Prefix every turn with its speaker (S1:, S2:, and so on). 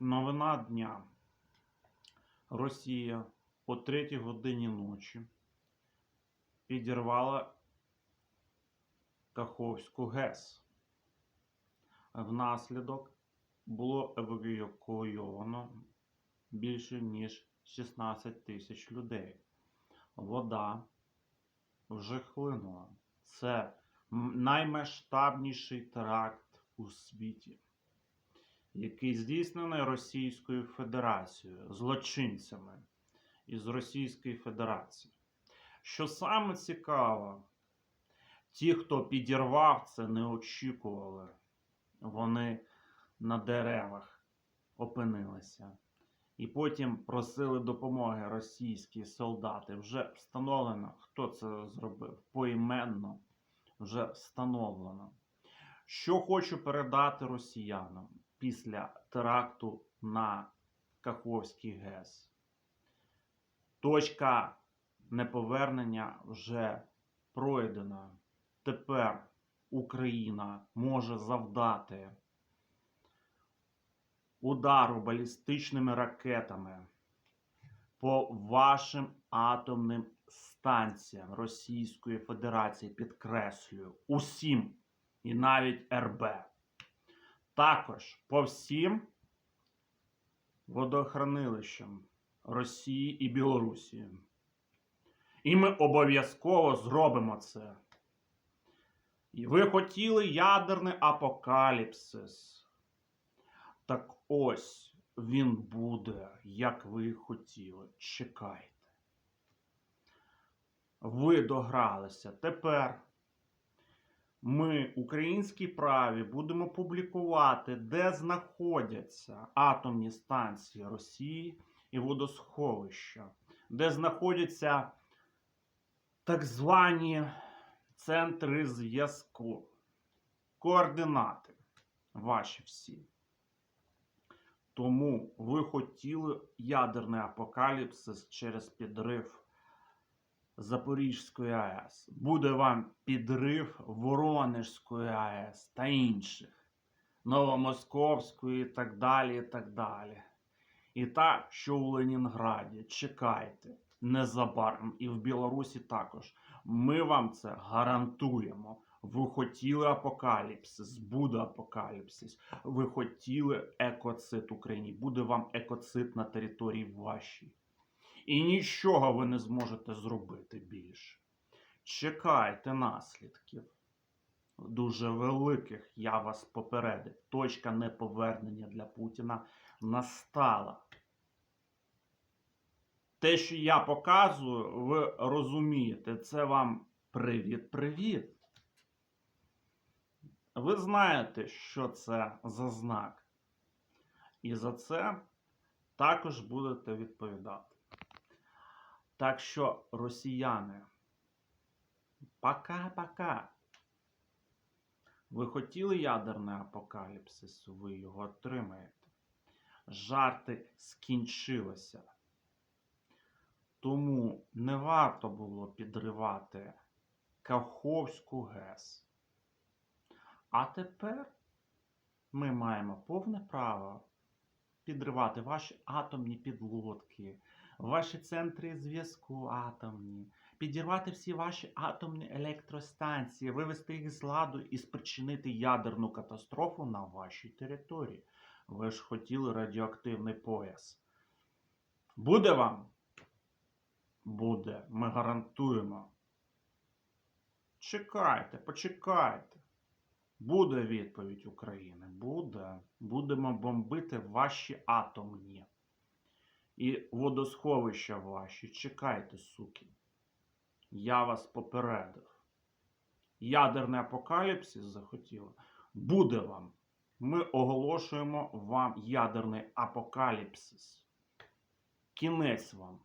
S1: Новина дня. Росія о 3 годині ночі підірвала Каховську ГЕС. Внаслідок було евакуйовано більше ніж 16 тисяч людей. Вода вже хлинула. Це наймасштабніший теракт у світі який здійснений Російською Федерацією, злочинцями із Російської Федерації. Що саме цікаво, ті, хто підірвав це, не очікували. Вони на деревах опинилися. І потім просили допомоги російські солдати. Вже встановлено, хто це зробив. Поіменно вже встановлено. Що хочу передати росіянам після теракту на Каховський ГЕС. Точка неповернення вже пройдена. Тепер Україна може завдати удару балістичними ракетами по вашим атомним станціям Російської Федерації, підкреслюю, усім і навіть РБ. Також по всім водохранилищам Росії і Білорусі. І ми обов'язково зробимо це. Ви хотіли ядерний апокаліпсис. Так ось він буде, як ви хотіли. Чекайте. Ви догралися. Тепер ми, українські праві, будемо публікувати, де знаходяться атомні станції Росії і водосховища, де знаходяться так звані центри зв'язку, координати ваші всі. Тому ви хотіли ядерний апокаліпсис через підрив Запорізької АЕС. Буде вам підрив Воронежської АЕС та інших, Новомосковської і так далі. І так далі. І так, що у Ленінграді, чекайте незабаром, і в Білорусі також. Ми вам це гарантуємо. Ви хотіли апокаліпсис, буде апокаліпсис. Ви хотіли екоцид Україні. Буде вам екоцид на території вашій. І нічого ви не зможете зробити більше. Чекайте наслідків. Дуже великих, я вас попередив. Точка неповернення для Путіна настала. Те, що я показую, ви розумієте, це вам привіт-привіт. Ви знаєте, що це за знак. І за це також будете відповідати. Так що, росіяни, пока-пока. Ви хотіли ядерний апокаліпсис, ви його отримаєте. Жарти скінчилися. Тому не варто було підривати Каховську ГЕС. А тепер ми маємо повне право підривати ваші атомні підлодки, ваші центри зв'язку атомні, підірвати всі ваші атомні електростанції, вивести їх з ладу і спричинити ядерну катастрофу на вашій території. Ви ж хотіли радіоактивний пояс. Буде вам? Буде. Ми гарантуємо. Чекайте, почекайте. Буде відповідь України. Буде. Будемо бомбити ваші атомні. І водосховища ваші. Чекайте, суки. Я вас попередив. Ядерний апокаліпсис захотіла. Буде вам. Ми оголошуємо вам ядерний апокаліпсис. Кінець вам.